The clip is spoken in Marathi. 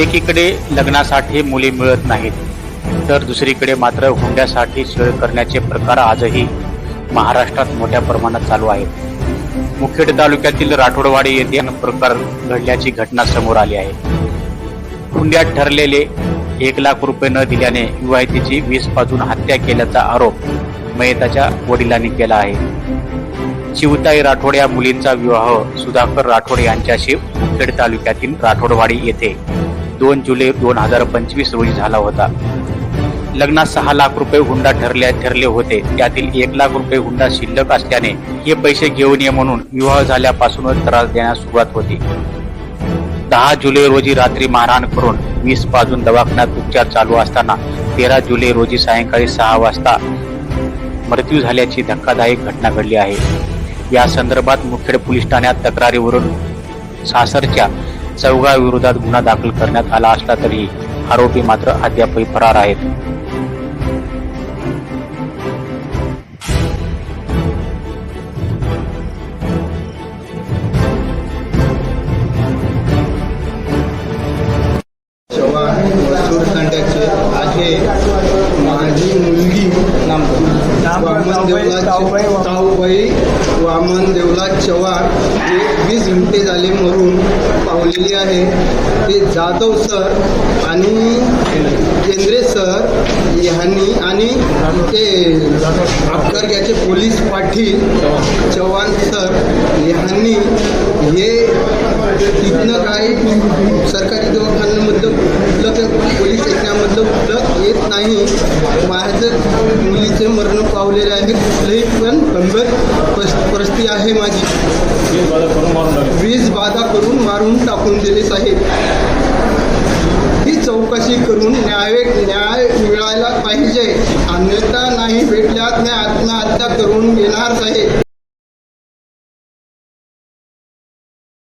एकीकडे लग्नासाठी मुली मिळत नाहीत तर दुसरीकडे मात्र हुंड्यासाठी सोय करण्याचे प्रकार आजही महाराष्ट्रात मोठ्या प्रमाणात चालू आहेत. मुखेड तालुक्यातील राठोडवाडी येथे प्रकार घडल्याची घटना समोर आली आहे. हुंड्यात ठरलेले एक लाख रुपये न दिल्याने विवाहितेची वीस पाजून हत्या केल्याचा आरोप मयताच्या वडिलांनी केला आहे. शिवताई राठोड या मुलींचा विवाह सुधाकर राठोड यांच्याशी मुखेड तालुक्यातील राठोडवाडी येथे दोन जुलै दोन हजार पंचवीस रोजी झाला होता. लग्नात सहा लाख रुपये हुंडा ठरले ठरले होते. त्यातील एक लाख रुपये हुंडा शिल्लक असल्याने हे पैसे घेऊन ये म्हणून विवाह झाल्यापासूनच त्रास देण्यास सुरुवात होती. दहा जुलै रोजी रात्री मारहाण करून वीस बाजून दवाखान्यात उपचार चालू असताना तेरा जुलै रोजी सायंकाळी सहा वाजता मृत्यू झाल्याची धक्कादायक घटना घडली आहे. या संदर्भात मुखेड पोलीस ठाण्यात तक्रारीवरून सासरच्या चौघा विरोधात गुन्हा दाखल करण्यात आला असला तरी आरोपी मात्र अद्यापही फरार आहेत. माझी मुलगी वामन देवला ताऊबाई वामन. देवला चव्हाण जे वीस मिनिटे झाले मरून पावलेली आहे. ते जाधव सर आणि केंद्रे सर ह्यांनी आणि ते अपघात्याचे पोलीस पाटील चव्हाण सर ह्यांनी हे तिथनं काही सरकारी दवाखान्यामध्ये कुठलं पोलीस याच्यामध्ये नाही. माझं मुलीचे मरण पावलेले आहे. कुठलंही पण गंभीर परिस्थिती आहे माझी. वीज बाधा करून मारून टाकून दिले साहेब. ही चौकशी करून न्याय न्याय मिळायला पाहिजे. अन्यथा नाही भेटल्यात मी आत्महत्या करून घेणार साहेब.